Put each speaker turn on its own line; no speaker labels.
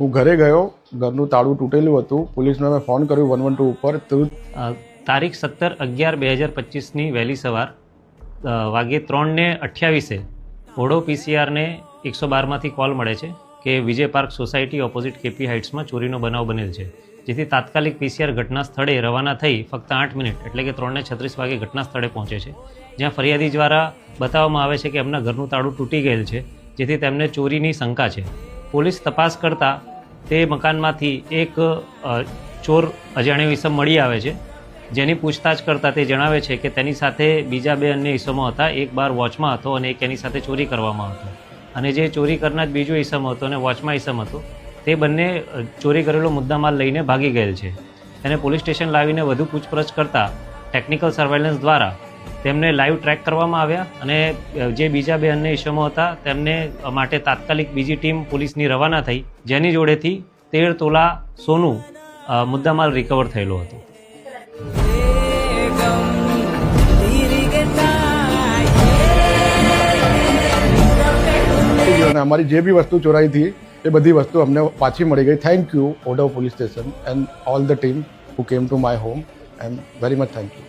હું ઘરે ગયો, ઘરનું તાળું તૂટેલું હતું. પોલીસને મેં ફોન કર્યો વન વન ટુ ઉપર.
તારીખ સત્તર અગિયાર બે હજાર પચીસની વહેલી સવાર વાગે ત્રણને અઠ્યાવીસે ઓડો પીસીઆરને એકસો બારમાંથી કોલ મળે છે કે Vijay park society opposite KP હાઇટ્સમાં ચોરીનો બનાવ બનેલ છે. જેથી તાત્કાલિક પીસીઆર ઘટના સ્થળે રવાના થઈ ફક્ત આઠ મિનિટ, એટલે કે ત્રણને છત્રીસ વાગે ઘટના સ્થળે પહોંચે છે. જ્યાં ફરિયાદી દ્વારા બતાવવામાં આવે છે કે એમના ઘરનું તાળું તૂટી ગયેલ છે, જેથી તેમને ચોરીની શંકા છે. પોલીસ તપાસ કરતાં તે મકાનમાંથી એક ચોર અજાણ્યો ઈસમ મળી આવે છે. જેની પૂછતાછ કરતાં તે જણાવે છે કે તેની સાથે બીજા બે અન્ય ઈસમો હતા. એક બાર વોચમાં હતો અને એક એની સાથે ચોરી કરવામાં હતો અને જે ચોરી કરનાર બીજો ઈસમ હતો અને વોચમાં ઈસમ હતો, તે બંને ચોરી કરેલો મુદ્દામાલ લઈને ભાગી ગયેલ છે. તેને પોલીસ સ્ટેશન લાવીને વધુ પૂછપરછ કરતાં ટેકનિકલ સર્વેલન્સ દ્વારા તેમને લાઈવ ટ્રેક કરવામાં આવ્યા અને જે બીજા બે અન્ય ઇસમો હતા, તેમને માટે તાત્કાલિક બીજી ટીમ પોલીસની રવાના થઈ. જેની જોડેથી તેર તોલા સોનું મુદ્દામાલ રિકવર થયેલો હતો.
અમારી જે બી વસ્તુ ચોરાઈ હતી, એ બધી વસ્તુ અમને પાછી મળી ગઈ. Thank you Odhav police station and all the team who came to my home and very much thank you